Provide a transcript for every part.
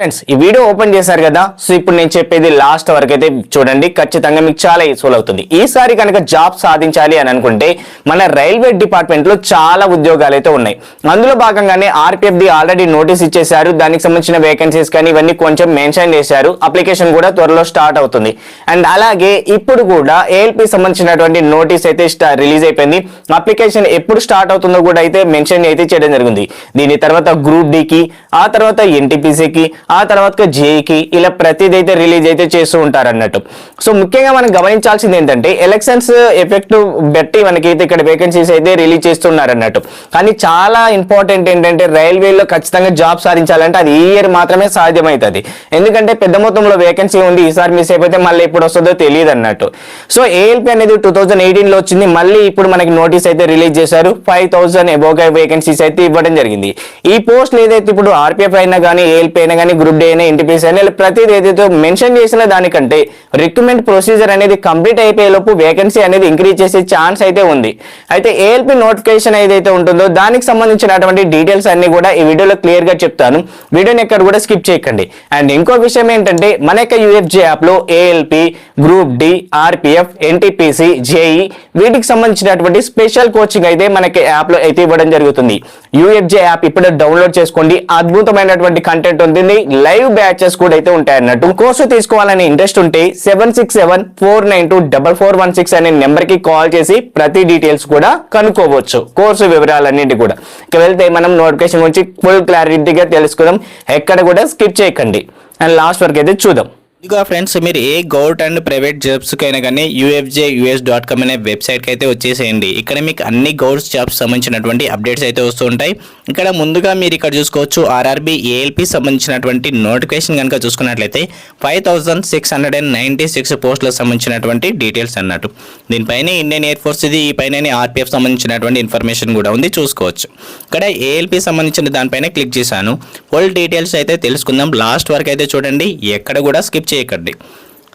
Friends ఈ video open చేశారు కదా సో ఇప్పుడు నేను చెప్పేది లాస్ట్ వరకు అయితే చూడండి. ఖచ్చితంగా మీకు చాలా యూస్ఫుల్ అవుతుంది. ఈసారి కనుక జాబ్ సాధించాలి అని అనుకుంటే మన రైల్వే డిపార్ట్మెంట్లో చాలా ఉద్యోగాలు అయితే ఉన్నాయి. అందులో భాగంగానే ఆర్పిఎఫ్ ది ఆల్రెడీ నోటీస్ ఇచ్చేశారు. దానికి సంబంధించిన వేకెన్సీస్ కానీ ఇవన్నీ కొంచెం మెన్షన్ చేశారు. అప్లికేషన్ కూడా త్వరలో స్టార్ట్ అవుతుంది. అండ్ అలాగే ఇప్పుడు కూడా ఏఎల్పి సంబంధించినటువంటి నోటీస్ అయితే రిలీజ్ అయిపోయింది. అప్లికేషన్ ఎప్పుడు స్టార్ట్ అవుతుందో కూడా అయితే మెన్షన్ అయితే చేయడం జరిగింది. దీని తర్వాత గ్రూప్ డికి ఆ తర్వాత ఎన్టీపీసీకి ఆ తర్వాత జేఈకి ఇలా ప్రతిదైతే అయితే రిలీజ్ అయితే చేస్తూ ఉంటారు అన్నట్టు సో ముఖ్యంగా మనం గమనించాల్సింది ఏంటంటే ఎలక్షన్స్ ఎఫెక్ట్ బట్టి మనకైతే ఇక్కడ వేకెన్సీస్ అయితే రిలీజ్ చేస్తున్నారు అన్నట్టు కానీ చాలా ఇంపార్టెంట్ ఏంటంటే రైల్వేలో ఖచ్చితంగా జాబ్ సాధించాలంటే అది ఈ ఇయర్ మాత్రమే సాధ్యమవుతుంది. ఎందుకంటే పెద్ద మొత్తంలో వేకెన్సీ ఉంది ఈసారి మిస్ అయిపోతే మళ్ళీ ఎప్పుడు వస్తుందో తెలియదు అన్నట్టు సో ఏఎల్పి అనేది టూ థౌజండ్ ఎయిటీన్లో వచ్చింది మళ్ళీ ఇప్పుడు మనకి నోటీస్ అయితే రిలీజ్ చేశారు ఫైవ్ థౌసండ్ ఎబోగా వేకెన్సీస్ అయితే ఇవ్వడం జరిగింది. ఈ పోస్ట్ ఏదైతే ఇప్పుడు ఆర్పిఎఫ్ అయినా కానీ ఏఎల్పి అయినా కానీ గ్రూప్ డే అయినా ఎన్టీపీసీ అయినా ఇలా ప్రతిదీ ఏదైతే మెన్షన్ చేసిన దానికంటే రిక్రూట్మెంట్ ప్రొసీజర్ అనేది కంప్లీట్ అయిపోయే లోపు వేకెన్సీ అనేది ఇంక్రీజ్ చేసే ఛాన్స్ అయితే ఉంది. అయితే ఏఎల్పి నోటిఫికేషన్ ఏదైతే ఉంటుందో దానికి సంబంధించినటువంటి డీటెయిల్స్ అన్ని కూడా ఈ వీడియోలో క్లియర్గా చెప్తాను. వీడియోని ఎక్కడ కూడా స్కిప్ చేయకండి. అండ్ ఇంకో విషయం ఏంటంటే మన యొక్క యూఎఫ్జే యాప్లో ALP group D RPF NTPC JE వీటికి సంబంధించినటువంటి స్పెషల్ కోచింగ్ అయితే మనకి యాప్లో అయితే ఇవ్వడం జరుగుతుంది. యూఎఫ్జే యాప్ ఇప్పుడు డౌన్లోడ్ చేసుకోండి. అద్భుతమైనటువంటి కంటెంట్ ఉంటుంది. లైవ్ బ్యాచెస్ కూడా అయితే ఉంటాయి అన్నట్టు కోర్సు తీసుకోవాలని ఇంట్రెస్ట్ ఉంటే seven six seven four nine two double four one six అనే నెంబర్కి కాల్ చేసి ప్రతి డీటెయిల్స్ కూడా కనుక్కోవచ్చు. కోర్సు వివరాలన్నింటి కూడా. ఇక వెళ్తే మనం నోటిఫికేషన్ గురించి ఫుల్ క్లారిటీగా తెలుసుకుందాం. ఎక్కడ కూడా స్కిప్ చేయకండి. అండ్ లాస్ట్ వరకు అయితే చూద్దాం. ఇదిగో ఫ్రెండ్స్ మీరు ఏ గవర్నమెంట్ అండ్ ప్రైవేట్ జాబ్స్కైనా కానీ యూఎఫ్జే యూఎస్ డాట్ కామ్ అనే వెబ్సైట్కి అయితే వచ్చేసేయండి. ఇక్కడ మీకు అన్ని గవర్నమెంట్ జాబ్స్ సంబంధించినటువంటి అప్డేట్స్ అయితే వస్తూ ఉంటాయి. ఇక్కడ ముందుగా మీరు ఇక్కడ చూసుకోవచ్చు ఆర్ఆర్బి ఏఎల్పి సంబంధించినటువంటి నోటిఫికేషన్ కనుక చూసుకున్నట్లయితే five thousand six hundred and ninety six పోస్టులకు సంబంధించినటువంటి డీటెయిల్స్ అన్నట్టు. దీనిపైన ఇండియన్ ఎయిర్ ఫోర్స్ ఇది ఈ పైన ఆర్పిఎఫ్ సంబంధించినటువంటి ఇన్ఫర్మేషన్ కూడా ఉంది చూసుకోవచ్చు. ఇక్కడ ఏఎల్పి సంబంధించిన దానిపైన క్లిక్ చేశాను. ఫుల్ డీటెయిల్స్ అయితే తెలుసుకుందాం. లాస్ట్ వరకు అయితే చూడండి. ఎక్కడ కూడా స్కిప్ చేయకండి.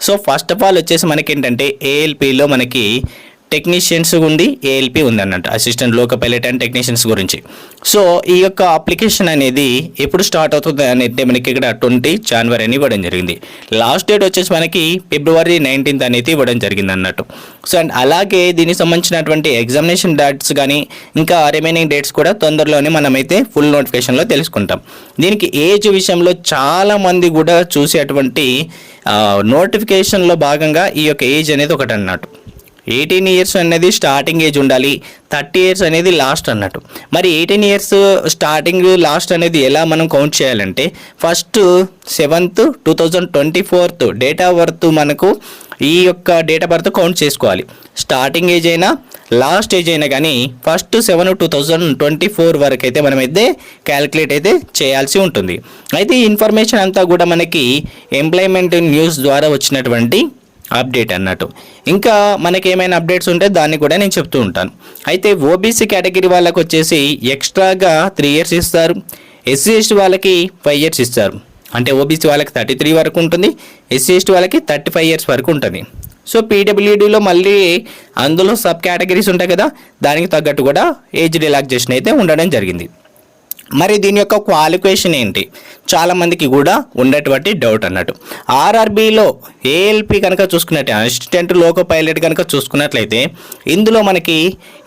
సో ఫస్ట్ ఆఫ్ ఆల్ వచ్చేసి మనకి ఏంటంటే ఏఎల్పిలో మనకి టెక్నీషియన్స్ ఉంది ఏఎల్పి ఉంది అన్నట్టు assistant loco pilot and technicians గురించి. సో ఈ యొక్క అప్లికేషన్ అనేది ఎప్పుడు స్టార్ట్ అవుతుంది అనేది మనకి ఇక్కడ ట్వంటీ జనవరి అని ఇవ్వడం జరిగింది. లాస్ట్ డేట్ వచ్చేసి మనకి ఫిబ్రవరి నైన్టీన్త్ అనేది ఇవ్వడం జరిగింది అన్నట్టు. సో అండ్ అలాగే దీనికి సంబంధించినటువంటి ఎగ్జామినేషన్ డేట్స్ కానీ ఇంకా రిమైనింగ్ డేట్స్ కూడా తొందరలోనే మనమైతే ఫుల్ నోటిఫికేషన్లో తెలుసుకుంటాం. దీనికి ఏజ్ విషయంలో చాలామంది కూడా చూసేటువంటి నోటిఫికేషన్లో భాగంగా ఈ యొక్క ఏజ్ అనేది ఒకటి అన్నట్టు ఎయిటీన్ ఇయర్స్ అనేది స్టార్టింగ్ ఏజ్ ఉండాలి. థర్టీ ఇయర్స్ అనేది లాస్ట్ అన్నట్టు. మరి ఎయిటీన్ ఇయర్స్ స్టార్టింగ్ లాస్ట్ అనేది ఎలా మనం కౌంట్ చేయాలంటే first seventh two thousand twenty fourth date of birth మనకు ఈ యొక్క డేట్ ఆఫ్ బర్త్ కౌంట్ చేసుకోవాలి. స్టార్టింగ్ ఏజ్ అయినా లాస్ట్ ఏజ్ అయినా కానీ first seven two thousand twenty four వరకు అయితే మనమైతే క్యాలిక్యులేట్ అయితే చేయాల్సి ఉంటుంది. అయితే ఈ ఇన్ఫర్మేషన్ అంతా కూడా మనకి ఎంప్లాయ్మెంట్ న్యూస్ ద్వారా వచ్చినటువంటి అప్డేట్ అన్నట్టు. ఇంకా మనకి ఏమైనా అప్డేట్స్ ఉంటే దాన్ని కూడా నేను చెప్తూ ఉంటాను. అయితే ఓబీసీ కేటగిరీ వాళ్ళకి వచ్చేసి ఎక్స్ట్రాగా త్రీ ఇయర్స్ ఇస్తారు. ఎస్సీ ఎస్టీ వాళ్ళకి ఫైవ్ ఇయర్స్ ఇస్తారు. అంటే ఓబీసీ వాళ్ళకి థర్టీ త్రీ వరకు ఉంటుంది. ఎస్సీ ఎస్టీ వాళ్ళకి థర్టీ ఫైవ్ ఇయర్స్ వరకు ఉంటుంది. సో పీడబ్ల్యూడీలో మళ్ళీ అందులో సబ్ కేటగిరీస్ ఉంటాయి కదా దానికి తగ్గట్టు కూడా ఏజ్ రిలాక్సేషన్ అయితే ఉండడం జరిగింది. మరి దీని యొక్క క్వాలిఫికేషన్ ఏంటి? చాలామందికి కూడా ఉండేటువంటి డౌట్ అన్నట్టు. ఆర్ఆర్బిలో ఏఎల్పి కనుక చూసుకున్నట్టే అసిస్టెంట్ లోకో పైలట్ కనుక చూసుకున్నట్లయితే ఇందులో మనకి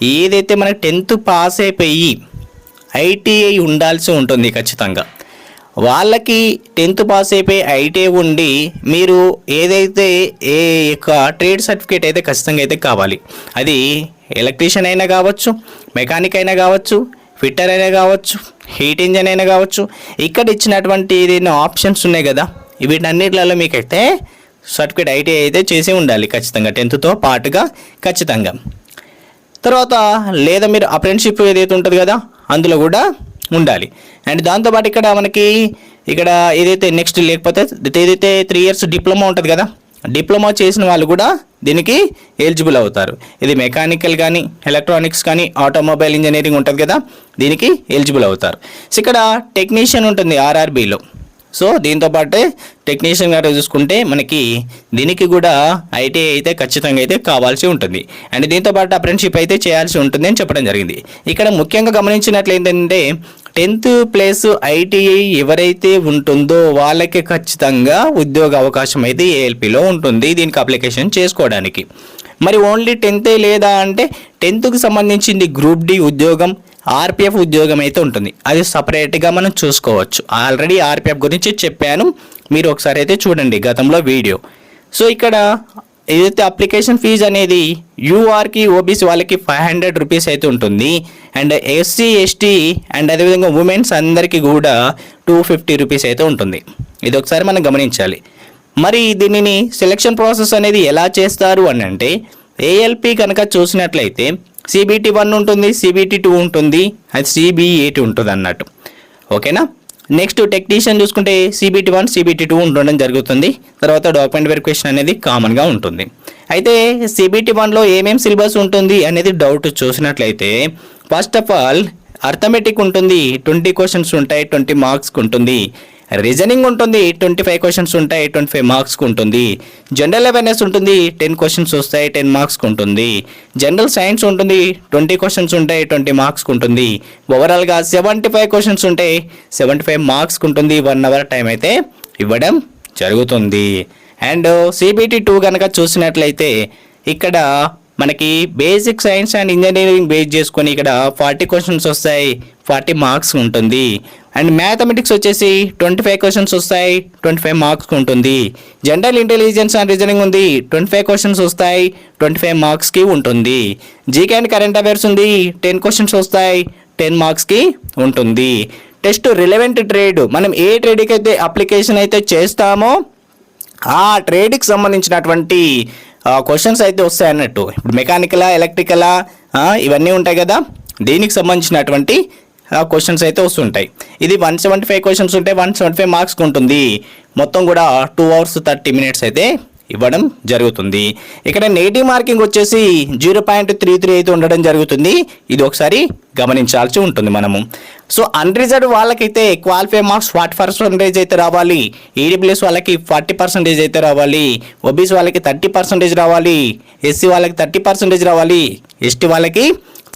ఏదైతే మనకి టెన్త్ పాస్ అయిపోయి ఐటీఐ ఉండాల్సి ఉంటుంది ఖచ్చితంగా. వాళ్ళకి టెన్త్ పాస్ అయిపోయి ఐటీఐ ఉండి మీరు ఏదైతే ఏ యొక్క ట్రేడ్ సర్టిఫికేట్ అయితే ఖచ్చితంగా అయితే కావాలి. అది ఎలక్ట్రీషియన్ అయినా కావచ్చు మెకానిక్ అయినా కావచ్చు ఫిట్టర్ అయినా కావచ్చు హీట్ ఇంజన్ అయినా కావచ్చు ఇక్కడ ఇచ్చినటువంటి ఏదైనా ఆప్షన్స్ ఉన్నాయి కదా వీటన్నిటిలలో మీకైతే సర్టిఫికేట్ ఐటీఐ అయితే చేసి ఉండాలి ఖచ్చితంగా టెన్త్తో పాటుగా ఖచ్చితంగా. తర్వాత లేదా మీరు అప్రెంటిషిప్ ఏదైతే ఉంటుంది కదా అందులో కూడా ఉండాలి. అండ్ దాంతోపాటు ఇక్కడ మనకి ఇక్కడ ఏదైతే నెక్స్ట్ లేకపోతే ఏదైతే త్రీ ఇయర్స్ డిప్లొమా ఉంటుంది కదా డిప్లొమా చేసిన వాళ్ళు కూడా దీనికి ఎలిజిబుల్ అవుతారు. ఇది మెకానికల్ కానీ ఎలక్ట్రానిక్స్ కానీ ఆటోమొబైల్ ఇంజనీరింగ్ ఉంటుంది కదా దీనికి ఎలిజిబుల్ అవుతారు. సో ఇక్కడ టెక్నీషియన్ ఉంటుంది ఆర్ఆర్బీలో. సో దీంతో పాటే టెక్నీషియన్ గారు చూసుకుంటే మనకి దీనికి కూడా ఐటీఐ అయితే ఖచ్చితంగా అయితే కావాల్సి ఉంటుంది. అండ్ దీంతో పాటు అప్రెంటిషిప్ అయితే చేయాల్సి ఉంటుంది అని చెప్పడం జరిగింది. ఇక్కడ ముఖ్యంగా గమనించినట్లు ఏంటంటే టెన్త్ ప్లేస్ ఐటీఐ ఎవరైతే ఉంటుందో వాళ్ళకి ఖచ్చితంగా ఉద్యోగ అవకాశం అయితే ఏఎల్పిలో ఉంటుంది దీనికి అప్లికేషన్ చేసుకోవడానికి. మరి ఓన్లీ టెన్తే లేదా అంటే టెన్త్కి సంబంధించింది గ్రూప్ డి ఉద్యోగం ఆర్పిఎఫ్ ఉద్యోగం అయితే ఉంటుంది. అది సపరేట్గా మనం చూసుకోవచ్చు. ఆల్రెడీ ఆర్పిఎఫ్ గురించి చెప్పాను. మీరు ఒకసారి అయితే చూడండి గతంలో వీడియో. సో ఇక్కడ ఏదైతే అప్లికేషన్ ఫీజు అనేది యూఆర్కి ఓబీసీ వాళ్ళకి ఫైవ్ హండ్రెడ్ రూపీస్ అయితే ఉంటుంది. అండ్ ఎస్సీ ఎస్టీ అండ్ అదేవిధంగా ఉమెన్స్ అందరికీ కూడా టూ ఫిఫ్టీ రూపీస్ అయితే ఉంటుంది. ఇది ఒకసారి మనం గమనించాలి. మరి దీనిని సెలక్షన్ ప్రాసెస్ అనేది ఎలా చేస్తారు అని అంటే ఏఎల్పి కనుక చూసినట్లయితే సిబిటి వన్ ఉంటుంది సిబిటి టూ ఉంటుంది అది సిబిఈ ఉంటుంది అన్నట్టు. ఓకేనా? నెక్స్ట్ టెక్నీషియన్ చూసుకుంటే సిబిటి వన్ సిబిటి టూ ఉండడం జరుగుతుంది. తర్వాత డాక్యుమెంట్ వెరిఫికేషన్ అనేది కామన్గా ఉంటుంది. అయితే సిబిటి వన్లో ఏమేమి సిలబస్ ఉంటుంది అనేది డౌట్ చూసినట్లయితే ఫస్ట్ ఆఫ్ ఆల్ అర్థమెటిక్ ఉంటుంది ట్వంటీ క్వశ్చన్స్ ఉంటాయి ట్వంటీ మార్క్స్కి ఉంటుంది. రీజనింగ్ ఉంటుంది ట్వంటీ ఫైవ్ క్వశ్చన్స్ ఉంటాయి ట్వంటీ ఫైవ్ మార్క్స్కి ఉంటుంది. జనరల్ అవేర్నెస్ ఉంటుంది టెన్ క్వశ్చన్స్ వస్తాయి టెన్ మార్క్స్కి ఉంటుంది. జనరల్ సైన్స్ ఉంటుంది ట్వంటీ క్వశ్చన్స్ ఉంటాయి ట్వంటీ మార్క్స్కి ఉంటుంది. ఓవరాల్గా సెవెంటీ ఫైవ్ క్వశ్చన్స్ ఉంటాయి సెవెంటీ ఫైవ్ మార్క్స్కి ఉంటుంది వన్ అవర్ టైం అయితే ఇవ్వడం జరుగుతుంది. అండ్ సిబిటి టూ కనుక చూసినట్లయితే ఇక్కడ మనకి basic science and engineering base చేసుకొని ఇక్కడ ఫార్టీ క్వశ్చన్స్ వస్తాయి ఫార్టీ మార్క్స్ ఉంటుంది. అండ్ మ్యాథమెటిక్స్ వచ్చేసి ట్వంటీ ఫైవ్ క్వశ్చన్స్ వస్తాయి ట్వంటీ ఫైవ్ మార్క్స్ ఉంటుంది. జనరల్ ఇంటెలిజెన్స్ అండ్ రీజనింగ్ ఉంది ట్వంటీ ఫైవ్ క్వశ్చన్స్ వస్తాయి ట్వంటీ ఫైవ్ మార్క్స్కి ఉంటుంది. జీకే అండ్ కరెంట్ అఫైర్స్ ఉంది టెన్ క్వశ్చన్స్ వస్తాయి టెన్ మార్క్స్కి ఉంటుంది. టెస్ట్ రిలవెంట్ ట్రేడ్ మనం ఏ ట్రేడ్కి అయితే అప్లికేషన్ అయితే చేస్తామో ఆ ట్రేడ్కి సంబంధించినటువంటి క్వశ్చన్స్ అయితే వస్తాయి అన్నట్టు. ఇప్పుడు మెకానికలా ఎలక్ట్రికలా ఇవన్నీ ఉంటాయి కదా. దీనికి సంబంధించినటువంటి క్వశ్చన్స్ అయితే వస్తుంటాయి. ఇది వన్ సెవెంటీ ఫైవ్ క్వశ్చన్స్ ఉంటే వన్ సెవెంటీ ఫైవ్ మార్క్స్కి ఉంటుంది. మొత్తం కూడా టూ అవర్స్ థర్టీ మినిట్స్ అయితే ఇవ్వడం జరుగుతుంది. ఇక్కడ నెగిటివ్ మార్కింగ్ వచ్చేసి జీరో పాయింట్ త్రీ త్రీ అయితే ఉండడం జరుగుతుంది. ఇది ఒకసారి గమనించాల్సి ఉంటుంది మనము. సో అన్రిజర్వ్ వాళ్ళకైతే క్వాలిఫై మార్క్స్ ఫార్టీ పర్సెంటేజ్ అయితే రావాలి. ఈడబ్ల్యూఎస్ వాళ్ళకి ఫార్టీ పర్సెంటేజ్ అయితే రావాలి. ఓబీసీ వాళ్ళకి థర్టీ పర్సెంటేజ్ రావాలి. ఎస్సీ వాళ్ళకి థర్టీ పర్సెంటేజ్ రావాలి. ఎస్టీ వాళ్ళకి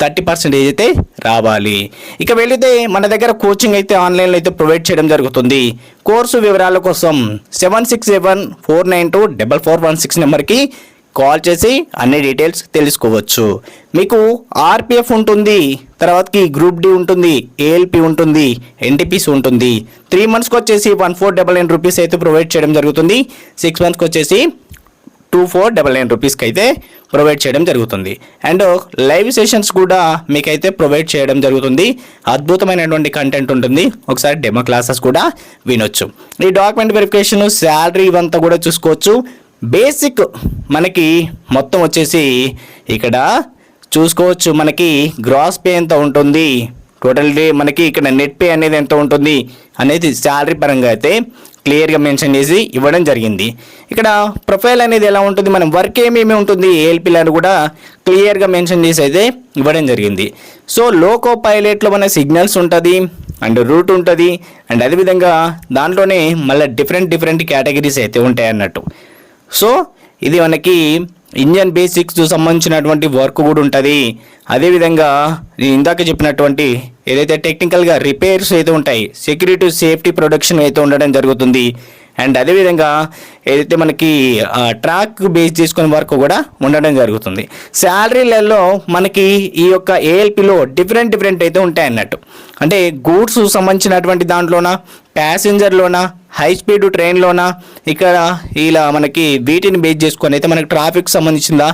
థర్టీ పర్సెంటేజ్ అయితే రావాలి. ఇక వెళితే మన దగ్గర కోచింగ్ అయితే ఆన్లైన్లో అయితే ప్రొవైడ్ చేయడం జరుగుతుంది. కోర్సు వివరాల కోసం seven six seven four nine two double four one six నెంబర్కి కాల్ చేసి అన్ని డీటెయిల్స్ తెలుసుకోవచ్చు. మీకు ఆర్పిఎఫ్ ఉంటుంది తర్వాతకి గ్రూప్ డి ఉంటుంది ఏఎల్పి ఉంటుంది ఎన్టీపీస్ ఉంటుంది. త్రీ మంత్స్కి వచ్చేసి one four double nine rupees అయితే ప్రొవైడ్ చేయడం జరుగుతుంది. సిక్స్ మంత్స్కి వచ్చేసి టూ ఫోర్ డబల్ నైన్ రూపీస్కి అయితే ప్రొవైడ్ చేయడం జరుగుతుంది. అండ్ లైవ్ సెషన్స్ కూడా మీకైతే ప్రొవైడ్ చేయడం జరుగుతుంది. అద్భుతమైనటువంటి కంటెంట్ ఉంటుంది. ఒకసారి డెమో క్లాసెస్ కూడా వినొచ్చు. ఈ డాక్యుమెంట్ వెరిఫికేషన్ శాలరీ ఇవంతా కూడా చూసుకోవచ్చు. బేసిక్ మనకి మొత్తం వచ్చేసి ఇక్కడ చూసుకోవచ్చు. మనకి గ్రాస్ పే ఎంత ఉంటుంది? టోటల్ డే మనకి ఇక్కడ నెట్ పే అనేది ఎంత ఉంటుంది? అనేది శాలరీ పరంగా అయితే క్లియర్గా మెన్షన్ చేసి ఇవ్వడం జరిగింది. ఇక్కడ ప్రొఫైల్ అనేది ఎలా ఉంటుంది? మనం వర్క్ ఏమేమి ఉంటుంది? ఏఎల్పీలు అని కూడా క్లియర్గా మెన్షన్ చేసి అయితే ఇవ్వడం జరిగింది. సో లోకో పైలట్లో మన సిగ్నల్స్ ఉంటుంది అండ్ రూట్ ఉంటుంది అండ్ అదేవిధంగా దాంట్లోనే మళ్ళీ డిఫరెంట్ డిఫరెంట్ కేటగిరీస్ అయితే ఉంటాయి అన్నట్టు సో ఇది మనకి ఇంజన్ బేసిక్స్ సంబంధించినటువంటి వర్క్ కూడా ఉంటుంది. అదేవిధంగా నేను ఇందాక చెప్పినటువంటి ఏదైతే టెక్నికల్గా రిపేర్స్ అయితే ఉంటాయి సెక్యూరిటీ సేఫ్టీ ప్రొడక్షన్ అయితే ఉండడం జరుగుతుంది. అండ్ అదేవిధంగా ఏదైతే మనకి ట్రాక్ బేస్ చేసుకునే వరకు కూడా ఉండడం జరుగుతుంది. శాలరీలలో మనకి ఈ యొక్క ఏఎల్పిలో డిఫరెంట్ డిఫరెంట్ అయితే ఉంటాయన్నట్టు. అంటే గూడ్స్ సంబంధించినటువంటి దాంట్లోన ప్యాసింజర్లోన హై స్పీడ్ ట్రైన్లోన ఇక్కడ ఇలా మనకి వీటిని బేస్ చేసుకొని అయితే మనకి ట్రాఫిక్ సంబంధించిందా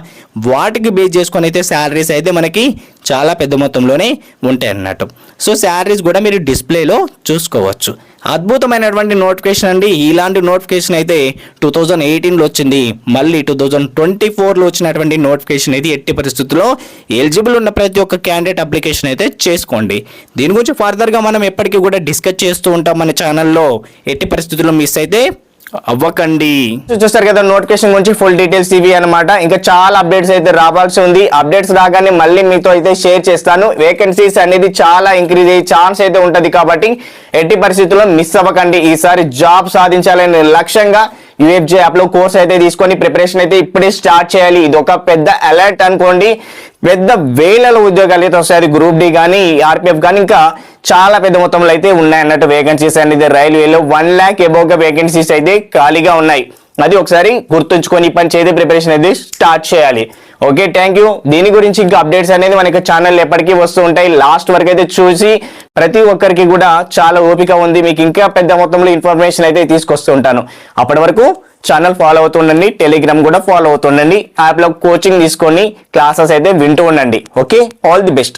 వాటికి బేస్ చేసుకొని అయితే శాలరీస్ అయితే మనకి చాలా పెద్ద మొత్తంలోనే ఉంటాయి అన్నట్టు సో శాలరీస్ కూడా మీరు డిస్ప్లేలో చూసుకోవచ్చు. అద్భుతమైనటువంటి నోటిఫికేషన్ అండి. ఇలాంటి నోటిఫికేషన్ అయితే టూ థౌజండ్ ఎయిటీన్లో వచ్చింది. మళ్ళీ టూ థౌజండ్ ట్వంటీ ఫోర్లో వచ్చినటువంటి నోటిఫికేషన్ అయితే ఎట్టి పరిస్థితుల్లో ఎలిజిబుల్ ఉన్న ప్రతి ఒక్క క్యాండిడేట్ అప్లికేషన్ అయితే చేసుకోండి. దీని గురించి ఫర్దర్గా మనం ఎప్పటికీ కూడా డిస్కస్ చేస్తూ ఉంటాం మన ఛానల్లో. ఎట్టి పరిస్థితుల్లో మిస్ అయితే అవ్వకండి. చూస్తారు కదా నోటిఫికేషన్ గురించి ఫుల్ డీటెయిల్స్ ఇవి అనమాట ఇంకా చాలా అప్డేట్స్ అయితే రావాల్సి ఉంది. అప్డేట్స్ రాగానే మళ్ళీ మీతో అయితే షేర్ చేస్తాను. వేకెన్సీస్ అనేది చాలా ఇంక్రీజ్ అయ్యే ఛాన్స్ అయితే ఉంటది కాబట్టి ఎట్టి పరిస్థితుల్లో మిస్ అవ్వకండి. ఈసారి జాబ్ సాధించాలనే లక్ష్యంగా యూఎఫ్జే యాప్లో కోర్స్ అయితే తీసుకొని ప్రిపరేషన్ అయితే ఇప్పుడే స్టార్ట్ చేయాలి. ఇది ఒక పెద్ద అలర్ట్ అనుకోండి. పెద్ద వేలలో ఉద్యోగాలు అయితే వస్తాయి. గ్రూప్ డి కానీ ఆర్పిఎఫ్ కానీ ఇంకా చాలా పెద్ద మొత్తంలో అయితే ఉన్నాయి అన్నట్టు వేకెన్సీస్ అనేది రైల్వేలో వన్ ల్యాక్ ఎబోగా వేకెన్సీస్ అయితే ఖాళీగా ఉన్నాయి. అది ఒకసారి గుర్తుంచుకొని పని చేసే ప్రిపరేషన్ అనేది స్టార్ట్ చేయాలి. ఓకే థ్యాంక్ యూ దీని గురించి ఇంకా అప్డేట్స్ అనేది మనకి ఛానల్ ఎప్పటికీ వస్తూ ఉంటాయి. లాస్ట్ వరకు అయితే చూసి ప్రతి ఒక్కరికి కూడా చాలా ఓపిక ఉంది. మీకు ఇంకా పెద్ద మొత్తంలో ఇన్ఫర్మేషన్ అయితే తీసుకొస్తూ ఉంటాను. అప్పటి వరకు ఛానల్ ఫాలో అవుతుండండి టెలిగ్రామ్ కూడా ఫాలో అవుతుండండి యాప్లో కోచింగ్ తీసుకొని క్లాసెస్ అయితే వింటూ ఉండండి. Okay all the best